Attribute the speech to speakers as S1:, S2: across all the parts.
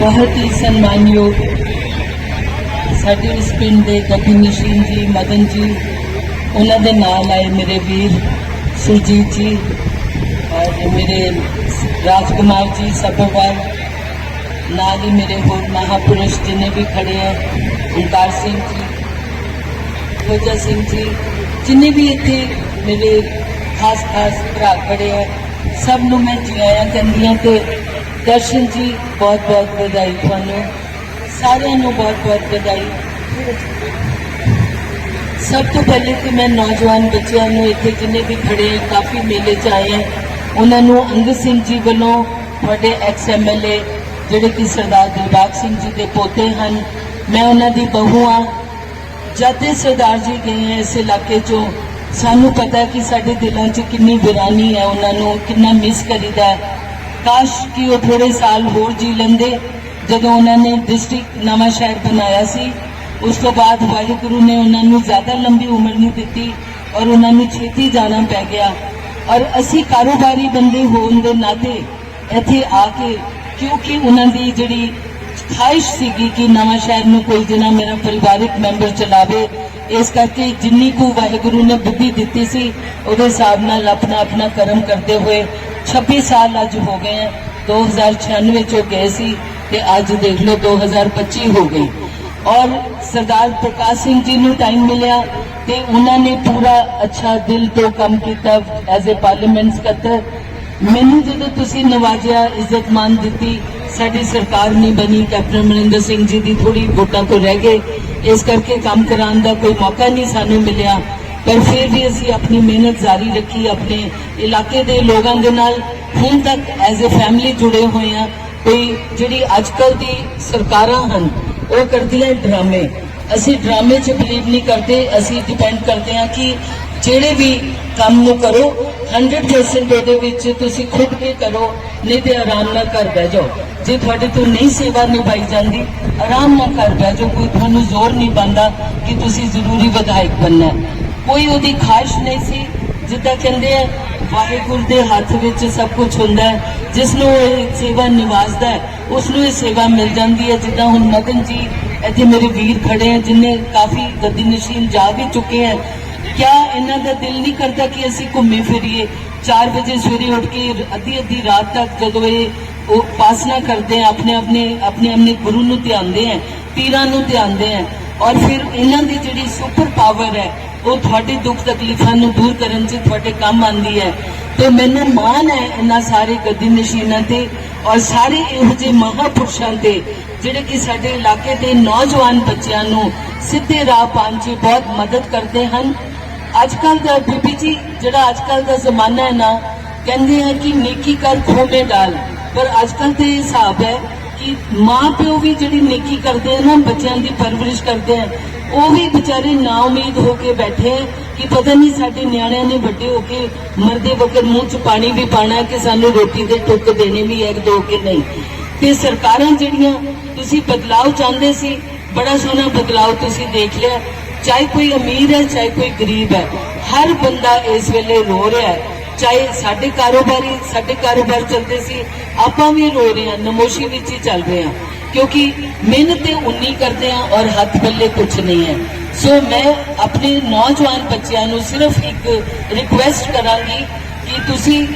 S1: ਬਹੁਤ ਹੀ ਸਨਮਾਨਯੋਗ ਸਾਡੇ ਇਸ ਪਿੰਡ ਦੇ ਕਪੀ ਮਸ਼ੀਨ ਜੀ, ਮਦਨ ਜੀ, ਉਹਨਾਂ ਦੇ ਨਾਲ ਆਏ ਮੇਰੇ ਵੀਰ ਸੁਰਜੀਤ ਜੀ, ਔਰ ਮੇਰੇ ਰਾਜਕੁਮਾਰ ਜੀ, ਸਭੋਵਾਲ, ਨਾਲ ਹੀ ਮੇਰੇ ਹੋਰ ਮਹਾਪੁਰਸ਼ ਜਿਨੇ ਵੀ ਖੜੇ ਹੈ ਓਂਕਾਰ ਸਿੰਘ ਜੀ ਫੌਜਾ ਸਿੰਘ ਜੀ, ਜਿਨੇ ਵੀ ਇੱਥੇ ਮੇਰੇ ਖਾਸ ਖਾਸ ਭਰਾ ਖੜੇ ਹੈ ਸਭ ਨੂੰ ਮੈਂ ਜੀ ਆਇਆਂ ਕਹਿੰਦੀ ਹਾਂ ਤੇ ਦਰਸ਼ਨ ਜੀ, ਬਹੁਤ ਬਹੁਤ ਵਧਾਈ ਤੁਹਾਨੂੰ। ਸਾਰਿਆਂ ਨੂੰ ਬਹੁਤ ਬਹੁਤ ਵਧਾਈ। ਸਭ ਤੋਂ ਪਹਿਲੇ ਤੇ ਮੈਂ ਨੌਜਵਾਨ ਬੱਚਿਆਂ ਨੂੰ ਇੱਥੇ ਜਿੰਨੇ ਵੀ ਖੜੇ ਹੈ ਕਾਫੀ ਮੇਲੇ ਚ ਆਏ ਹੈ ਉਹਨਾਂ ਨੂੰ ਅੰਗਦ ਸਿੰਘ ਜੀ ਵੱਲੋਂ ਤੁਹਾਡੇ ਐਕਸ ਐਮਐਲਏ ਜਿਹੜੇ ਕਿ ਸਰਦਾਰ ਦਿਲਬਾਗ ਸਿੰਘ ਜੀ ਦੇ ਪੋਤੇ ਹਨ, ਮੈਂ ਉਹਨਾਂ ਦੀ ਬਹੂ ਹਾਂ ਜਦ ਦੇ ਸਰਦਾਰ ਜੀ ਗਏ ਹੈ ਇਸ ਇਲਾਕੇ ਚੋਂ, ਸਾਨੂੰ ਪਤਾ ਕਿ ਸਾਡੇ ਦਿਲਾਂ 'ਚ ਕਿੰਨੀ ਵਿਰਾਨੀ ਹੈ ਉਹਨਾਂ ਨੂੰ, ਕਿੰਨਾ ਮਿਸ ਕਰੀਦਾ ਕਾਸ਼ ਕਿ ਉਹ ਥੋੜੇ ਸਾਲ ਹੋਰ ਜੀ ਲੈਂਦੇ ਜਦੋਂ ਉਹਨਾਂ ਨੇ ਡਿਸਟ੍ਰਿਕਟ ਨਵਾਂ ਸ਼ਹਿਰ ਬਣਾਇਆ ਸੀ। ਉਸ ਤੋਂ ਬਾਅਦ ਵਾਹਿਗੁਰੂ ਨੇ ਉਹਨਾਂ ਨੂੰ ਜ਼ਿਆਦਾ ਲੰਬੀ ਉਮਰ ਨਹੀਂ ਦਿੱਤੀ ਔਰ ਉਹਨਾਂ ਨੂੰ ਛੇਤੀ ਜਾਣਾ ਪੈ ਗਿਆ। ਔਰ ਅਸੀਂ ਕਾਰੋਬਾਰੀ ਬੰਦੇ ਹੋਣ ਦੇ ਨਾਤੇ ਇੱਥੇ ਆ ਕੇ ਕਿਉਂਕਿ ਉਹਨਾਂ ਦੀ ਜਿਹੜੀ ਖਾਹਿਸ਼ ਸੀਗੀ ਕਿ ਨਵਾਂ ਸ਼ਹਿਰ ਨੂੰ ਕੋਈ ਜਨਾ ਮੇਰਾ ਪਰਿਵਾਰਿਕ ਮੈਂਬਰ ਚਲਾਵੇ, ਇਸ ਕਰਕੇ ਜਿੰਨੀ ਕੁ ਵਾਹਿਗੁਰੂ ਨੇ ਬੁੱਧੀ ਦਿੱਤੀ ਸੀ, ਉਹਦੇ ਹਿਸਾਬ ਨਾਲ ਆਪਣਾ ਆਪਣਾ ਕਰਮ ਕਰਦੇ ਹੋਏ 26 ਸਾਲ ਅੱਜ ਹੋ ਗਏ ਹੈ 2096 ਚੋਂ ਗਏ ਸੀ ਤੇ ਅੱਜ ਦੇਖ ਲਓ 2025 ਹੋ ਗਈ। ਔਰ ਸਰਦਾਰ ਪ੍ਰਕਾਸ਼ ਸਿੰਘ ਜੀ ਨੂੰ ਟਾਈਮ ਮਿਲਿਆ ਤੇ ਉਹਨਾਂ ਨੇ ਪੂਰਾ ਅੱਛਾ ਦਿਲ ਤੋਂ ਕੰਮ ਕੀਤਾ ਐਜ਼ ਅ ਪਾਰਲੀਮੈਂਟ ਸਕੱਤਰ। ਮੈਨੂੰ ਜਦੋਂ ਤੁਸੀਂ ਨਵਾਜਿਆ, ਇੱਜ਼ਤ ਮਾਨ ਦਿੱਤੀ, ਸਾਡੀ ਸਰਕਾਰ ਨਹੀਂ ਬਣੀ, ਕੈਪਟਨ ਅਮਰਿੰਦਰ ਸਿੰਘ ਜੀ ਦੀ ਥੋੜੀ ਵੋਟਾਂ ਤੋਂ ਰਹਿ ਗਏ। ਇਸ ਕਰਕੇ ਕੰਮ ਕਰਾਉਣ ਦਾ ਕੋਈ ਮੌਕਾ ਨਹੀਂ ਸਾਨੂੰ ਮਿਲਿਆ। ਪਰ ਫਿਰ ਵੀ ਅਸੀਂ ਆਪਣੀ ਮਿਹਨਤ ਜਾਰੀ ਰੱਖੀ, ਆਪਣੇ ਇਲਾਕੇ ਦੇ ਲੋਕਾਂ ਦੇ ਨਾਲ ਹੁਣ ਤੱਕ ਐਜ਼ ਅ ਫੈਮਿਲੀ ਜੁੜੇ ਹੋਏ ਆ ਕੋਈ ਜਿਹੜੀ ਅੱਜਕੱਲ ਦੀ ਸਰਕਾਰਾਂ ਹਨ, ਉਹ ਕਰਦੀਆਂ ਡਰਾਮੇ। ਅਸੀਂ ਡਰਾਮੇ 'ਚ ਬਲੀਵ ਨਹੀਂ ਕਰਦੇ, ਅਸੀਂ ਡਿਪੈਂਡ ਕਰਦੇ ਹਾਂ ਕਿ ਜਿਹੜੇ ਵੀ ਕੰਮ ਨੂੰ ਕਰੋ 100% ਉਹਦੇ ਵਿੱਚ ਤੁਸੀਂ ਖੁਦ ਕੇ ਕਰੋ, ਨਹੀਂ ਤੇ ਆਰਾਮ ਨਾਲ ਘਰ ਬਹਿ ਜਾਓ। ਜੇ ਤੁਹਾਡੇ ਤੋਂ ਨਹੀਂ ਸੇਵਾ ਨਿਭਾਈ ਜਾਂਦੀ, ਆਰਾਮ ਨਾਲ ਘਰ ਬਹਿ ਜਾਓ, ਕੋਈ ਤੁਹਾਨੂੰ ਜ਼ੋਰ ਨਹੀਂ ਬੰਦਾ ਕਿ ਤੁਸੀਂ ਜ਼ਰੂਰੀ ਵਿਧਾਇਕ ਬਣਨਾ ਕੋਈ ਉਹਦੀ ਖਾਹਿਸ਼ ਨਹੀਂ ਸੀ। ਜਿੱਦਾਂ ਕਹਿੰਦੇ ਆ, ਵਾਹਿਗੁਰੂ ਦੇ ਹੱਥ ਵਿੱਚ ਸਭ ਕੁਝ ਹੁੰਦਾ ਹੈ। ਜਿਸ ਨੂੰ ਇਹ ਸੇਵਾ ਨਿਵਾਜਦਾ ਹੈ, ਉਸ ਨੂੰ ਇਹ ਸੇਵਾ ਮਿਲ ਜਾਂਦੀ ਹੈ। ਜਿੱਦਾਂ ਹੁਣ ਮਦਨ ਜੀ ਇੱਥੇ ਮੇਰੇ ਵੀਰ ਖੜੇ ਆ ਜਿਨਨੇ ਕਾਫੀ ਗੱਦੀ ਨਸ਼ੀਨ ਜਾ ਵੀ ਚੁੱਕੇ ਹੈ ਕਿਆ ਇਹਨਾਂ ਦਾ ਦਿਲ ਨਹੀਂ ਕਰਦਾ ਕਿ ਅਸੀਂ ਘੁੰਮੇ ਫਿਰੀਏ? 4 ਵਜੇ ਸਵੇਰੇ ਉੱਠ ਕੇ ਅੱਧੀ ਅੱਧੀ ਰਾਤ ਤੱਕ ਜਦੋਂ ਇਹ ਉਹ ਉਪਾਸਨਾ ਕਰਦੇ ਆ, ਆਪਣੇ ਆਪਣੇ ਆਪਣੇ ਆਪਣੇ ਗੁਰੂ ਨੂੰ ਧਿਆਉਂਦੇ ਆ, ਪੀਰਾਂ ਨੂੰ ਧਿਆਉਂਦੇ ਆ ਔਰ ਫਿਰ ਇਹਨਾਂ ਦੀ ਜਿਹੜੀ ਸੁਪਰ ਪਾਵਰ ਹੈ, ਉਹ ਤੁਹਾਡੇ ਦੁੱਖ ਤਕਲੀਫਾਂ ਨੂੰ ਦੂਰ ਕਰਨ 'ਚ ਤੁਹਾਡੇ ਕੰਮ ਆਂਦੀ ਹੈ। ਤੇ ਮੈਨੂੰ ਮਾਣ ਹੈ ਇਹਨਾਂ ਸਾਰੇ ਗੱਦੀ ਨਸ਼ੀਨਾਂ ਤੇ ਔਰ ਸਾਰੇ ਇਹੋ ਜਿਹੇ ਮਹਾਪੁਰਸ਼ਾਂ ਤੇ, ਜਿਹੜੇ ਕਿ ਸਾਡੇ ਇਲਾਕੇ ਦੇ ਨੌਜਵਾਨ ਬੱਚਿਆਂ ਨੂੰ ਸਿੱਧੇ ਰਾਹ ਪਾਉਣ 'ਚ ਬਹੁਤ ਮਦਦ ਕਰਦੇ ਹਨ। ਅੱਜ ਕੱਲ ਦਾ ਬੀਬੀ ਜੀ, ਜਿਹੜਾ ਅੱਜ ਕੱਲ ਦਾ ਜ਼ਮਾਨਾ ਹੈ ਨਾ, ਕਹਿੰਦੇ ਆ ਕਿ ਨੇਕੀ ਕਰ ਖੋਮੇ ਡਾਲ। ਪਰ ਅੱਜ ਕੱਲ ਤੇ ਇਹ ਹਿਸਾਬ ਹੈ ਕਿ ਮਾਂ ਪਿਓ ਵੀ ਜਿਹੜੀ ਨੇਕੀ ਕਰਦੇ ਆ ਨਾ, ਬੱਚਿਆਂ ਦੀ ਪਰਵਰਿਸ਼ ਕਰਦੇ ਆ, ਉਹ ਵੀ ਵਿਚਾਰੇ ਨਾ ਉਮੀਦ ਹੋ ਕੇ ਬੈਠੇ ਆ ਕਿ ਪਤਾ ਨਹੀਂ ਸਾਡੇ ਨਿਆਣਿਆਂ ਨੇ ਵੱਡੇ ਹੋ ਕੇ ਮਰਦੇ ਵਕਤ ਮੂੰਹ 'ਚ ਪਾਣੀ ਵੀ ਪਾਣਾ ਕਿ ਸਾਨੂੰ ਰੋਟੀ ਦੇ ਟੁੱਕ ਦੇਣੇ ਵੀ ਇੱਕ ਦੋ ਕੇ ਨਹੀਂ। ਤੇ ਸਰਕਾਰਾਂ ਜਿਹੜੀਆਂ ਤੁਸੀਂ ਬਦਲਾਅ ਚਾਹੁੰਦੇ ਸੀ, ਬੜਾ ਸੋਹਣਾ ਬਦਲਾਅ ਤੁਸੀਂ ਦੇਖ ਲਿਆ। ਚਾਹੇ ਕੋਈ ਅਮੀਰ ਹੈ, ਚਾਹੇ ਕੋਈ ਗਰੀਬ ਹੈ, ਹਰ ਬੰਦਾ ਇਸ ਵੇਲੇ ਰੋ ਰਿਹਾ ਹੈ। ਚਾਹੇ ਸਾਡੇ ਕਾਰੋਬਾਰੀ ਸਾਡੇ ਕਾਰੋਬਾਰ ਚੱਲਦੇ ਸੀ, ਆਪਾਂ ਵੀ ਰੋ ਰਹੇ ਹਾਂ, ਨਮੋਸ਼ੀ ਵਿੱਚ ਹੀ ਚੱਲ ਰਹੇ ਹਾਂ। ਕਿਉਂਕਿ ਮਿਹਨਤ ਤੇ ਉਨੀ ਕਰਦੇ ਹਾਂ ਔਰ ਹੱਥ ਪੱਲੇ ਕੁਝ ਨਹੀਂ ਹੈ। ਸੋ ਮੈਂ ਆਪਣੇ ਨੌਜਵਾਨ ਬੱਚਿਆਂ ਨੂੰ ਸਿਰਫ ਇੱਕ ਰਿਕੁਐਸਟ ਕਰਾਂਗੀ ਕਿ ਤੁਸੀਂ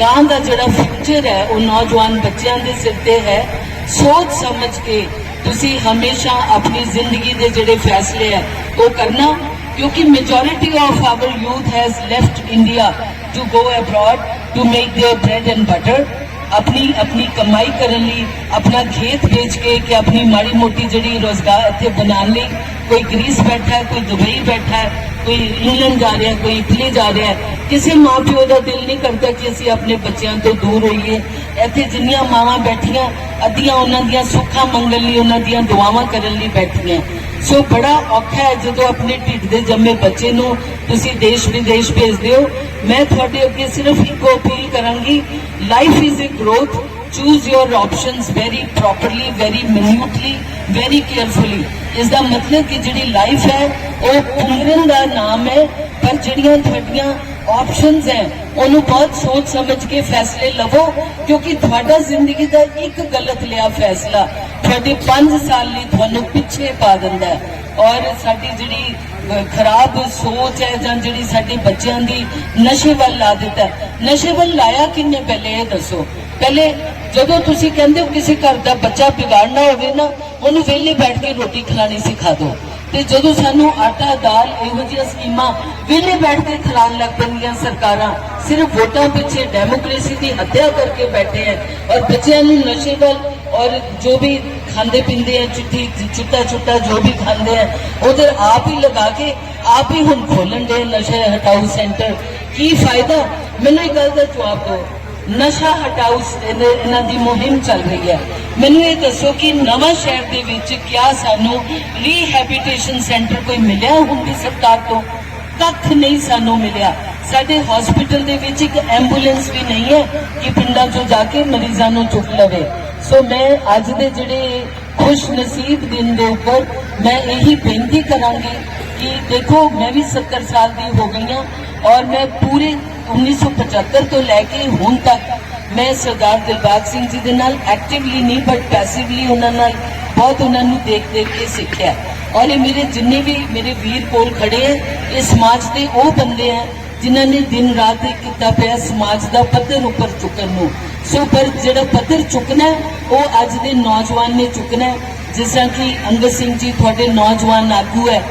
S1: ਗਾਂ ਦਾ ਜਿਹੜਾ ਫਿਊਚਰ ਹੈ, ਉਹ ਨੌਜਵਾਨ ਬੱਚਿਆਂ ਦੇ ਸਿਰ ਤੇ ਹੈ। ਸੋਚ ਸਮਝ ਕੇ ਤੁਸੀਂ ਹਮੇਸ਼ਾ ਆਪਣੀ ਜ਼ਿੰਦਗੀ ਦੇ ਜਿਹੜੇ ਫੈਸਲੇ ਹੈ, ਉਹ ਕਰਨਾ। ਕਿਉਂਕਿ majority of our youth has left India to go abroad to make their bread and butter ਆਪਣੀ ਆਪਣੀ ਕਮਾਈ ਕਰਨ ਲਈ ਆਪਣਾ ਖੇਤ ਵੇਚ ਕੇ ਕਿ ਆਪਣੀ ਮਾੜੀ ਮੋਟੀ ਜਿਹੜੀ ਰੋਜ਼ਗਾਰ ਇੱਥੇ ਬਣਾਉਣ ਲਈ ਕੋਈ ਗ੍ਰੀਸ ਬੈਠਾ ਹੈ ਕੋਈ ਦੁਬਈ ਬੈਠਾ ਹੈ ਕੋਈ ਇੰਗਲੈਂਡ ਜਾ ਰਿਹਾ ਹੈ ਕੋਈ ਇਟਲੀ ਜਾ ਰਿਹਾ ਹੈ ਕਿਸੇ ਮਾਂ ਪਿਓ ਦਾ ਦਿਲ ਨਹੀਂ ਕਰਦਾ ਕਿ ਅਸੀਂ ਆਪਣੇ ਬੱਚਿਆਂ ਤੋਂ ਦੂਰ ਹੋਈਏ ਇੱਥੇ ਜਿੰਨੀਆਂ ਮਾਵਾਂ ਬੈਠੀਆਂ ਅੱਧੀਆਂ ਉਹਨਾਂ ਦੀਆਂ ਸੁੱਖਾਂ ਮੰਗਣ ਲਈ ਉਹਨਾਂ ਦੀਆਂ ਦੁਆਵਾਂ ਕਰਨ ਲਈ ਬੈਠੀਆਂ ਸੋ ਬੜਾ ਔਖਾ ਹੈ ਜਦੋਂ ਆਪਣੇ ਢਿੱਡ ਦੇ ਜੰਮੇ ਬੱਚੇ ਨੂੰ ਤੁਸੀਂ ਦੇਸ਼ ਵਿਦੇਸ਼ ਭੇਜਦੇ ਹੋ। ਮੈਂ ਤੁਹਾਡੇ ਅੱਗੇ ਸਿਰਫ ਇੱਕੋ ਅਪੀਲ ਕਰਾਂਗੀ life is a growth choose your options very properly very minutely very carefully ਇਸ ਦਾ ਮਤਲਬ ਕਿ ਜਿਹੜੀ ਲਾਈਫ ਹੈ, ਉਹ ਪੁੰਗਰਨ ਦਾ ਨਾਮ ਹੈ, ਪਰ ਜਿਹੜੀਆਂ ਤੁਹਾਡੀਆਂ ਆਪਸ਼ਨਸ ਹੈ। ਉਹਨੂੰ ਬਹੁਤ ਸੋਚ ਸਮਝ ਕੇ ਫੈਸਲੇ ਲਵੋ, ਕਿਉਂਕਿ ਤੁਹਾਡਾ ਜ਼ਿੰਦਗੀ ਦਾ ਇੱਕ ਗਲਤ ਲਿਆ ਫੈਸਲਾ ਤੁਹਾਡੇ 5 ਸਾਲ ਲਈ ਤੁਹਾਨੂੰ ਪਿੱਛੇ ਪਾ ਦਿੰਦਾ ਹੈ। ਔਰ ਸਾਡੀ ਜਿਹੜੀ ਖਰਾਬ ਸੋਚ ਹੈ ਜਾਂ ਜਿਹੜੀ ਸਾਡੇ ਬੱਚਿਆਂ ਦੀ ਨਸ਼ੇ ਵੱਲ ਲਾ ਦਿੱਤਾ ਨਸ਼ੇ ਵੱਲ ਲਾਇਆ ਕਿੰਨੇ ਪਹਿਲੇ, ਇਹ ਦੱਸੋ। ਪਹਿਲੇ ਜਦੋਂ ਤੁਸੀਂ ਕਹਿੰਦੇ ਹੋ ਕਿਸੇ ਘਰ ਦਾ ਬੱਚਾ ਵਿਗਾੜਨਾ ਹੋਵੇ ਨਾ, ਉਹਨੂੰ ਵਿਹਲੇ ਬੈਠ ਕੇ ਰੋਟੀ ਖਿਲਾਣੀ ਸਿਖਾ ਦਿਓ। ਤੇ ਜਦੋਂ ਸਾਨੂੰ ਆਟਾ, ਦਾਲ ਇਹੋ ਜਿਹੀਆਂ ਸਕੀਮਾਂ ਵਿਹਲੇ ਬੈਠ ਕੇ ਖਿਲਾਉਣ ਲੱਗ ਪੈਂਦੀਆਂ ਸਰਕਾਰਾਂ, ਸਿਰਫ ਵੋਟਾਂ ਪਿੱਛੇ ਡੈਮੋਕ੍ਰੇਸੀ ਦੀ ਹੱਤਿਆ ਕਰਕੇ ਬੈਠੇ ਹੈ ਔਰ ਬੱਚਿਆਂ ਨੂੰ ਨਸ਼ੇ ਵੱਲ ਔਰ ਜੋ ਵੀ ਖਾਂਦੇ ਪੀਂਦੇ ਹੈ ਚਿੱਟੀ ਚਿੱਟਾ ਚੁੱਟਾ ਜੋ ਵੀ ਖਾਂਦੇ ਹੈ ਉਧਰ ਆਪ ਹੀ ਲਗਾ ਕੇ ਆਪ ਹੀ ਹੁਣ ਖੋਲਣ ਦੇ ਨਸ਼ੇ ਹਟਾਓ ਸੈਂਟਰ। ਕੀ ਫਾਇਦਾ? ਮੈਨੂੰ ਇੱਕ ਗੱਲ ਦਾ ਜਵਾਬ ਦਿਓ। ਨਸ਼ਾ ਹਟਾਓ ਇਹਨਾਂ ਦੀ ਮੁਹਿੰਮ ਚੱਲ ਰਹੀ ਹੈ। ਮੈਨੂੰ ਇਹ ਦੱਸੋ ਕਿ ਨਵਾਂ ਸ਼ਹਿਰ ਦੇ ਵਿੱਚ ਕਿਆ ਸਾਨੂੰ ਰੀਹੈਬਿਟੇਸ਼ਨ ਸੈਂਟਰ ਕੋਈ ਮਿਲਿਆ ਹੁੰਦੀ ਸਰਕਾਰ ਤੋਂ? ਕੱਖ ਨਹੀਂ ਸਾਨੂੰ ਮਿਲਿਆ। ਸਾਡੇ ਹਸਪੀਟਲ ਦੇ ਵਿੱਚ ਇੱਕ ਐਂਬੂਲੈਂਸ ਵੀ ਨਹੀਂ ਹੈ ਕਿ ਪਿੰਡਾਂ 'ਚੋਂ ਜਾ ਕੇ ਮਰੀਜ਼ਾਂ ਨੂੰ ਚੁੱਕ ਲਵੇ। ਸੋ ਮੈਂ ਅੱਜ ਦੇ ਜਿਹੜੇ ਖੁਸ਼ ਨਸੀਬ ਦਿਨ ਦੇ ਉੱਪਰ ਮੈਂ ਇਹੀ ਬੇਨਤੀ ਕਰਾਂਗੀ ਕਿ ਦੇਖੋ ਮੈਂ ਵੀ 70 ਸਾਲ ਦੀ ਹੋ ਗਈ ਹਾਂ ਔਰ ਮੈਂ ਪੂਰੇ 1975 ਤੋਂ ਲੈ ਕੇ ਹੁਣ ਤੱਕ ਮੈਂ ਸਰਦਾਰ ਦਿਲਬਾਗ ਸਿੰਘ ਜੀ ਦੇ ਨਾਲ ਐਕਟਿਵਲੀ ਨਹੀਂ ਬਟ ਪੈਸਿਵਲੀ ਉਹਨਾਂ ਨਾਲ ਬਹੁਤ ਉਹਨਾਂ ਨੂੰ ਦੇਖ ਦੇਖ ਕੇ ਸਿੱਖਿਆ ਔਰ ਇਹ ਮੇਰੇ ਜਿੰਨੇ ਵੀ ਮੇਰੇ ਵੀਰ ਕੋਲ ਖੜੇ ਹੈ ਇਹ ਸਮਾਜ ਦੇ ਉਹ ਬੰਦੇ ਹੈ ਜਿਨ੍ਹਾਂ ਨੇ ਦਿਨ ਰਾਤ ਇੱਕ ਕੀਤਾ ਪਿਆ ਸਮਾਜ ਦਾ ਪੱਧਰ ਉੱਪਰ ਚੁੱਕਣ ਨੂੰ ਸੋ ਪਰ ਜਿਹੜਾ ਪੱਧਰ ਚੁੱਕਣਾ ਉਹ ਅੱਜ ਦੇ ਨੌਜਵਾਨ ਨੇ ਚੁੱਕਣਾ ਜਿਸ ਤਰ੍ਹਾਂ ਕਿ ਅੰਗਦ ਸਿੰਘ ਜੀ ਤੁਹਾਡੇ ਨੌਜਵਾਨ ਆਗੂ ਹੈ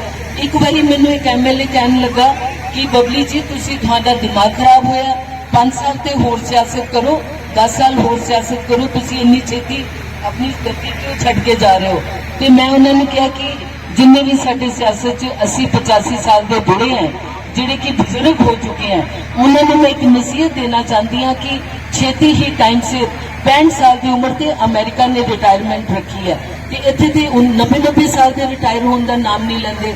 S1: ਇੱਕ ਵਾਰੀ ਮੈਨੂੰ ਇੱਕ ਐਮਐਲਏ ਕਹਿਣ ਲੱਗਾ ਕਿ ਬਬਲੀ ਜੀ, ਤੁਸੀਂ ਤੁਹਾਡਾ ਦਿਮਾਗ ਖਰਾਬ ਹੋਇਆ। 5 ਸਾਲ ਤੇ ਹੋਰ ਸਿਆਸਤ ਕਰੋ 10 ਸਾਲ ਹੋਰ ਸਿਆਸਤ ਕਰੋ, ਤੁਸੀਂ ਇੰਨੀ ਛੇਤੀ ਆਪਣੀ ਗਤੀ ਕਿਉਂ ਛੱਡ ਕੇ ਜਾ ਰਹੇ ਹੋ? ਤੇ ਮੈਂ ਉਹਨਾਂ ਨੂੰ ਕਿਹਾ ਕਿ ਜਿੰਨੇ ਵੀ ਸਾਡੇ ਸਿਆਸਤ 'ਚ 80 85 ਸਾਲ ਦੇ ਬੁੜੇ ਹੈ, ਜਿਹੜੇ ਕਿ ਬਜ਼ੁਰਗ ਹੋ ਚੁੱਕੇ ਹੈ, ਉਹਨਾਂ ਨੂੰ ਮੈਂ ਇੱਕ ਨਸੀਹਤ ਦੇਣਾ ਚਾਹੁੰਦੀ ਹਾਂ ਕਿ ਛੇਤੀ ਹੀ ਟਾਈਮ ਸਿਰ 65 ਸਾਲ ਦੀ ਉਮਰ ਤੇ ਅਮਰੀਕਾ ਨੇ ਰਿਟਾਇਰਮੈਂਟ ਰੱਖੀ ਹੈ। ਤੇ ਇੱਥੇ ਤੇ 90 90 ਸਾਲ ਦੇ ਰਿਟਾਇਰ ਹੋਣ ਦਾ ਨਾਮ ਨਹੀਂ ਲੈਂਦੇ।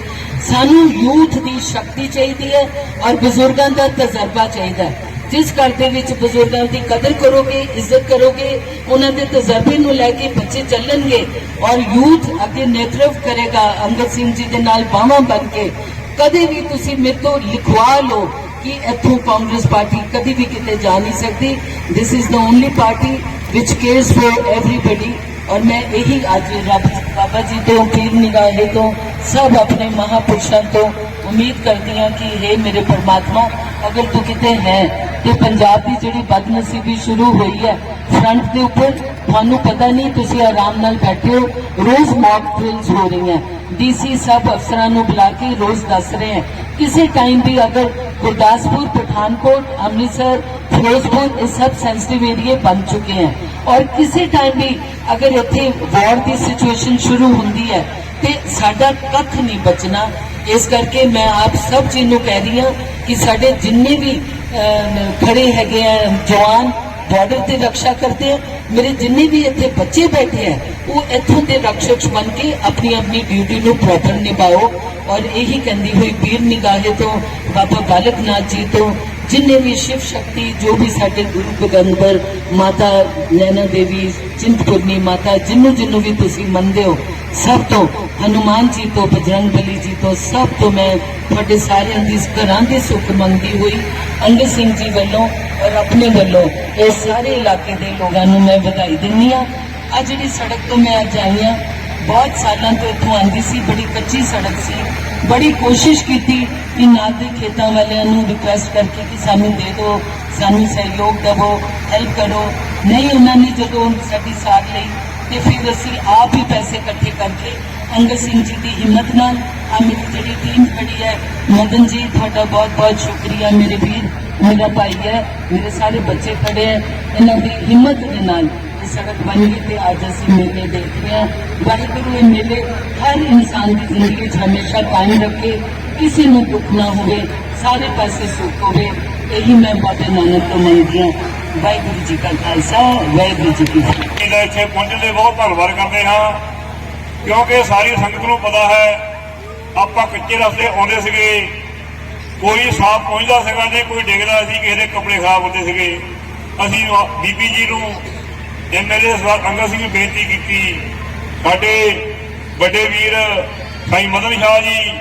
S1: ਸਾਨੂੰ ਯੂਥ ਦੀ ਸ਼ਕਤੀ ਚਾਹੀਦੀ ਹੈ ਔਰ ਬਜ਼ੁਰਗਾਂ ਦਾ ਤਜਰਬਾ ਚਾਹੀਦਾ ਹੈ। ਜਿਸ ਘਰ ਦੇ ਵਿੱਚ ਬਜ਼ੁਰਗਾਂ ਦੀ ਕਦਰ ਕਰੋਗੇ, ਇੱਜ਼ਤ ਕਰੋਗੇ, ਉਹਨਾਂ ਦੇ ਤਜਰਬੇ ਨੂੰ ਲੈ ਕੇ ਬੱਚੇ ਚੱਲਣਗੇ ਔਰ ਯੂਥ ਅੱਗੇ ਨੇਤਰਵ ਕਰੇਗਾ, ਅੰਗਦ ਸਿੰਘ ਜੀ ਦੇ ਨਾਲ ਬਾਹਾਂ ਬਣ ਕੇ। ਕਦੇ ਵੀ ਤੁਸੀਂ ਮੇਰੇ ਤੋਂ ਲਿਖਵਾ ਲਓ ਕਿ ਇੱਥੋਂ ਕਾਂਗਰਸ ਪਾਰਟੀ ਕਦੀ ਵੀ ਕਿਤੇ ਜਾ ਨਹੀਂ ਸਕਦੀ। This is the only party which cares for everybody ਔਰ ਮੈਂ ਇਹੀ ਅੱਜ ਰੱਬ ਬਾਬਾ ਜੀ ਤੋਂ, ਪੀਰ ਨਿਗਾਹੇ ਤੋਂ, ਸਭ ਆਪਣੇ ਮਹਾਪੁਰਸ਼ਾਂ ਤੋਂ ਉਮੀਦ ਕਰਦੀ ਹਾਂ ਕਿ हे ਮੇਰੇ ਪਰਮਾਤਮਾ ਅਗਰ ਤੂੰ ਕਿਤੇ ਹੈ ਤੇ ਪੰਜਾਬ ਦੀ ਜਿਹੜੀ ਬਦਨਸੀਬੀ ਸ਼ੁਰੂ ਹੋਈ ਹੈ ਫਰੰਟ ਦੇ ਉੱਪਰ, ਤੁਹਾਨੂੰ ਪਤਾ ਨਹੀਂ ਤੁਸੀਂ ਆਰਾਮ ਨਾਲ ਬੈਠੇ ਹੋ, ਰੋਜ਼ ਮੌਕ ਡ੍ਰਿਲਸ ਹੋ ਰਹੀਆਂ। ਡੀਸੀ ਸਭ ਅਫਸਰਾਂ ਨੂੰ ਬੁਲਾ ਕੇ ਰੋਜ਼ ਦੱਸ ਰਹੇ ਹੈ। ਕਿਸੇ ਟਾਈਮ ਵੀ ਅਗਰ ਗੁਰਦਾਸਪੁਰ, ਪਠਾਨਕੋਟ, ਅੰਮ੍ਰਿਤਸਰ, ਫਿਰੋਜ਼ਪੁਰ, ਇਹ ਸਭ ਸੈਂਸਿਟਿਵ ਏਰੀਏ ਬਣ ਚੁੱਕੇ हैं ਔਰ ਕਿਸੇ ਟਾਈਮ ਵੀ ਅਗਰ ਇੱਥੇ ਵਾਰ ਦੀ ਸਿਚੁਏਸ਼ਨ ਸ਼ੁਰੂ ਹੁੰਦੀ ਹੈ, ਤੇ ਸਾਡਾ ਕੱਖ ਨਹੀਂ ਬਚਣਾ। ਇਸ ਕਰਕੇ ਮੈਂ ਆਪ ਸਭ ਜੀ ਨੂੰ ਕਹਿ ਰਹੀ ਹਾਂ ਕਿ ਸਾਡੇ ਜਿੰਨੇ ਵੀ ਖੜੇ ਹੈਗੇ ਆ, ਜਵਾਨ ਬਾਰਡਰ ਤੇ ਰੱਖਿਆ ਕਰਦੇ ਆ, ਮੇਰੇ ਜਿੰਨੇ ਵੀ ਇੱਥੇ ਬੱਚੇ ਬੈਠੇ ਆ, ਉਹ ਇੱਥੋਂ ਦੇ ਰੱਖਿਅਕ ਬਣ ਕੇ ਆਪਣੀ ਆਪਣੀ ਡਿਊਟੀ ਨੂੰ ਪ੍ਰੋਪਰ ਨਿਭਾਓ। ਔਰ ਇਹੀ ਕਹਿੰਦੀ ਹੋਈ ਵੀਰ ਨਿਗਾਹੇ ਤੋਂ, ਬਾਬਾ ਬਾਲਕ ਨਾਥ ਜੀ ਤੋਂ, ਜਿੰਨੇ ਵੀ ਸ਼ਿਵ ਸ਼ਕਤੀ ਜੋ ਵੀ ਸਾਡੇ ਗੁਰੂ ਪੈਗੰਬਰ, ਮਾਤਾ ਨੈਣਾ ਦੇਵੀ, ਚਿੰਤਪੁਰਨੀ ਮਾਤਾ ਜਿੰਨੂੰ ਜਿੰਨੂੰ ਵੀ ਤੁਸੀਂ ਮੰਨਦੇ ਹੋ ਸਭ ਤੋਂ ਹਨੂਮਾਨ ਜੀ ਤੋਂ ਬਜਰੰਗ ਬਲੀ ਜੀ ਤੋਂ, ਸਭ ਤੋਂ ਮੈਂ ਤੁਹਾਡੇ ਸਾਰਿਆਂ ਦੀ ਘਰਾਂ ਦੀ ਸੁੱਖ ਮੰਗਦੀ ਹੋਈ ਅੰਗਦ ਸਿੰਘ ਜੀ ਵੱਲੋਂ ਔਰ ਆਪਣੇ ਵੱਲੋਂ ਇਹ ਸਾਰੇ ਇਲਾਕੇ ਦੇ ਲੋਕਾਂ ਨੂੰ ਮੈਂ ਵਧਾਈ ਦਿੰਦੀ ਆ ਆ ਜਿਹੜੀ ਸੜਕ ਤੋਂ ਮੈਂ ਅੱਜ ਆਈ ਹਾਂ, ਬਹੁਤ ਸਾਲਾਂ ਤੋਂ ਇੱਥੋਂ ਆਂਦੀ ਸੀ, ਬੜੀ ਕੱਚੀ ਸੜਕ ਸੀ। ਬੜੀ ਕੋਸ਼ਿਸ਼ ਕੀਤੀ ਕਿ ਨਾਲ ਦੇ ਖੇਤਾਂ ਵਾਲਿਆਂ ਨੂੰ ਰਿਕੁਐਸਟ ਕਰਕੇ ਕਿ ਸਾਨੂੰ ਦੇ ਦਿਓ, ਸਾਨੂੰ ਸਹਿਯੋਗ ਦੇਵੋ ਹੈਲਪ ਕਰੋ। ਨਹੀਂ, ਉਹਨਾਂ ਨੇ ਜਦੋਂ ਸਾਡੀ ਸਾਥ ਲਈ ਤੇ ਫਿਰ ਅਸੀਂ ਆਪ ਹੀ ਪੈਸੇ ਇਕੱਠੇ ਕਰਕੇ ਅੰਗਦ ਸਿੰਘ ਜੀ ਦੀ ਹਿੰਮਤ ਨਾਲ ਆ ਮੇਰੀ ਜਿਹੜੀ ਟੀਮ ਖੜੀ ਹੈ, ਮਦਨ ਜੀ, ਤੁਹਾਡਾ ਬਹੁਤ ਬਹੁਤ ਸ਼ੁਕਰੀਆ ਮੇਰੇ ਵੀਰ, ਮੇਰਾ ਭਾਈ ਹੈ, ਮੇਰੇ ਸਾਰੇ ਬੱਚੇ ਖੜੇ ਹੈ, ਇਹਨਾਂ ਦੀ ਹਿੰਮਤ ਦੇ ਨਾਲ ਇਹ ਸੜਕ ਬਣ ਗਈ ਤੇ ਅੱਜ ਅਸੀਂ ਮੇਲੇ ਦੇਖ ਰਹੇ ਹਾਂ। ਵਾਹਿਗੁਰੂ ਇਹ ਮੇਲੇ ਹਰ ਇਨਸਾਨ ਦੀ ਜ਼ਿੰਦਗੀ 'ਚ ਹਮੇਸ਼ਾ ਕਾਇਮ ਰੱਖੇ, ਕਿਸੇ ਨੂੰ ਦੁੱਖ ਨਾ ਹੋਵੇ, ਸਾਰੇ ਪਾਸੇ ਸੁੱਖ ਹੋਵੇ। ਇਹੀ ਮੈਂ ਬਾਬੇ ਨਾਨਕ ਤੋਂ ਮੰਗਦੀ ਹਾਂ। ਵਾਹਿਗੁਰੂ ਜੀ ਕਾ ਖਾਲਸਾ, ਵਾਹਿਗੁਰੂ ਜੀ ਕੀ ਫਤਿਹ।
S2: ਦਾ ਇੱਥੇ ਪਹੁੰਚਣ ਦੇ ਬਹੁਤ ਧੰਨਵਾਦ ਕਰਦੇ ਹਾਂ, ਕਿਉਂਕਿ ਸਾਰੀ ਸੰਗਤ ਨੂੰ ਪਤਾ ਹੈ, ਆਪਾਂ ਕੱਚੇ ਰਸਤੇ ਆਉਂਦੇ ਸੀਗੇ, ਕੋਈ ਸਾਫ਼ ਪਹੁੰਚਦਾ ਸੀਗਾ ਜੇ ਕੋਈ ਡਿੱਗਦਾ ਸੀ, ਕਿਸੇ ਦੇ ਕੱਪੜੇ ਖਰਾਬ ਹੁੰਦੇ ਸੀਗੇ। ਅਸੀਂ ਬੀਬੀ ਜੀ ਨੂੰ ਐਮਐਲਏ ਸਰਦਾਰ ਅੰਗਦ ਸਿੰਘ ਨੂੰ ਬੇਨਤੀ ਕੀਤੀ। ਸਾਡੇ ਵੱਡੇ ਵੀਰ ਭਾਈ ਮਦਨ ਸ਼ਾਹ ਜੀ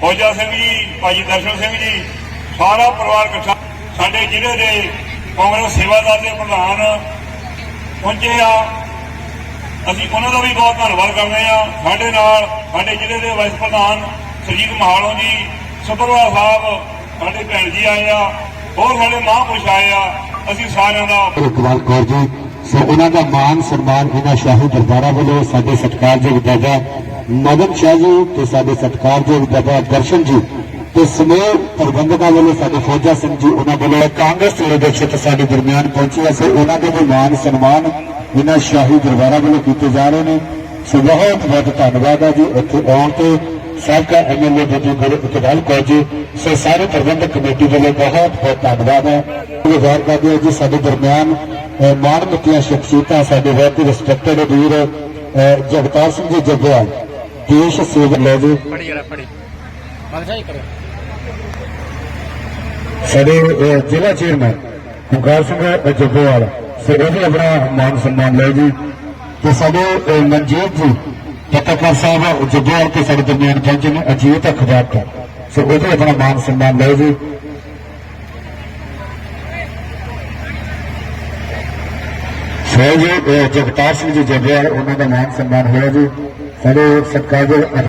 S2: ਫੌਜਾ ਸਿੰਘ ਜੀ, ਭਾਈ ਦਰਸ਼ਨ ਸਿੰਘ ਜੀ ਸਾਰਾ ਪਰਿਵਾਰ ਇਕੱਠਾ ਸਾਡੇ ਜ਼ਿਲ੍ਹੇ ਦੇ ਕਾਂਗਰਸ ਸੇਵਾਦਾਰ ਦੇ ਪ੍ਰਧਾਨ ਪਹੁੰਚੇ ਆ। ਅਸੀਂ ਉਹਨਾਂ ਦਾ ਵੀ ਬਹੁਤ ਧੰਨਵਾਦ ਕਰਦੇ ਆ। ਸਾਡੇ ਨਾਲ ਸਾਡੇ ਜ਼ਿਲ੍ਹੇ ਦੇ ਵਾਈਸ ਪ੍ਰਧਾਨ ਸਰਜੀਤ ਮਹਾਲੋਂ ਜੀ ਸੁਪਰਵਾ ਸਾਹਿਬ, ਸਾਡੇ ਭੈਣ ਜੀ ਆਏ ਆ, ਹੋਰ ਸਾਡੇ ਮਹਾਂਪੁਰਸ਼ ਆਏ ਆ। ਅਸੀਂ ਸਾਰਿਆਂ ਦਾ
S3: ਇਕਬਾਲ ਕੌਰ ਜੀ, ਸੋ ਉਹਨਾਂ ਦਾ ਮਾਨ ਸਨਮਾਨ ਇਹਨਾਂ ਸ਼ਾਹੀ ਦਰਬਾਰਾ ਵੱਲੋਂ ਸਾਡੇ ਸਤਿਕਾਰਯੋਗ ਦਾਦਾ ਮਦਨ ਸ਼ਾਹ ਜੀ ਤੇ ਸਾਡੇ ਸਤਿਕਾਰਯੋਗ ਦਾਦਾ ਦਰਸ਼ਨ ਜੀ ਤੇ ਸਮੇਤ ਪ੍ਰਬੰਧਕਾਂ ਵੱਲੋਂ ਸਾਡੇ ਫੌਜਾ ਸਿੰਘ ਜੀ ਉਹਨਾਂ ਵੱਲੋਂ ਕਾਂਗਰਸ ਲੀਡਰਸ਼ਿਪ ਸਾਡੇ ਦਰਮਿਆਨ ਪਹੁੰਚੀ ਹੈ ਉਹਨਾਂ ਦੇ ਵੀ ਮਾਨ ਸਨਮਾਨ ਇਹਨਾਂ ਸ਼ਾਹੀ ਦਰਬਾਰਾਂ ਵੱਲੋਂ ਕੀਤੇ ਜਾ ਰਹੇ ਨੇ। ਸੋ ਬਹੁਤ ਬਹੁਤ ਧੰਨਵਾਦ ਹੈ ਜੀ ਇੱਥੇ ਆਉਣ ਤੇ। ਸਾਬਕਾ ਐਮਐਲਏ ਬੀਬੀ ਗੁਰੂ ਇਕਬਾਲ ਕੌਰ ਜੀ। ਸੋ ਸਾਰੇ ਪ੍ਰਬੰਧਕ ਕਮੇਟੀ ਵੱਲੋਂ ਬਹੁਤ ਬਹੁਤ ਧੰਨਵਾਦ ਹੈ ਗੁਜ਼ਾਰ ਕਰਦੇ ਹਾਂ ਜੀ, ਸਾਡੇ ਦਰਮਿਆਨ ਮਾਣ ਮਾਣਮੱਤੀਆਂ ਸ਼ਖਸੀਅਤਾਂ ਸਾਡੇ ਬਹੁਤ ਹੀ ਰਿਸਪੈਕਟਡ ਵੀਰ ਜਗਤਾਰ ਸਿੰਘ ਜੀ ਜੱਗਿਆ ਦੇਸ਼ ਸੇਵਾ ਲੈ ਜੀ।
S4: ਪੜੀ ਜਰਾ ਪੜੀ ਬਾਦਸ਼ਾਹੀ ਕਰੋ।
S3: ਸਾਡੇ ਜ਼ਿਲ੍ਹਾ ਚੇਅਰਮੈਨ ਓਂਕਾਰ ਸਿੰਘ ਜੱਗੋਵਾਲ ਸੋ ਉਹ ਵੀ ਆਪਣਾ ਮਾਨ ਸਨਮਾਨ ਲੈ ਜੀ। ਤੇ ਸਾਡੇ ਮਨਜੀਤ ਜੀ, ਪੱਤਰਕਾਰ ਸਾਹਿਬ ਜੱਗੋਵਾਲ ਤੇ ਸਾਡੇ ਦਰਮਿਆਨ ਪਹੁੰਚੇ ਨੇ, ਅਜੀਤ ਅਖਬਾਰ ਤੋਂ। ਸੋ, ਉਹ ਵੀ ਆਪਣਾ ਮਾਨ ਸਨਮਾਨ ਲੈ ਜੀ। ਸੋ ਜਗਤਾਰ ਸਿੰਘ ਜੀ ਜੱਗੋਵਾਲ ਉਹਨਾਂ ਦਾ ਮਾਨ ਸਨਮਾਨ ਹੋਇਆ ਜੀ। ਸਾਡੇ ਸਤਿਕਾਰਯੋਗ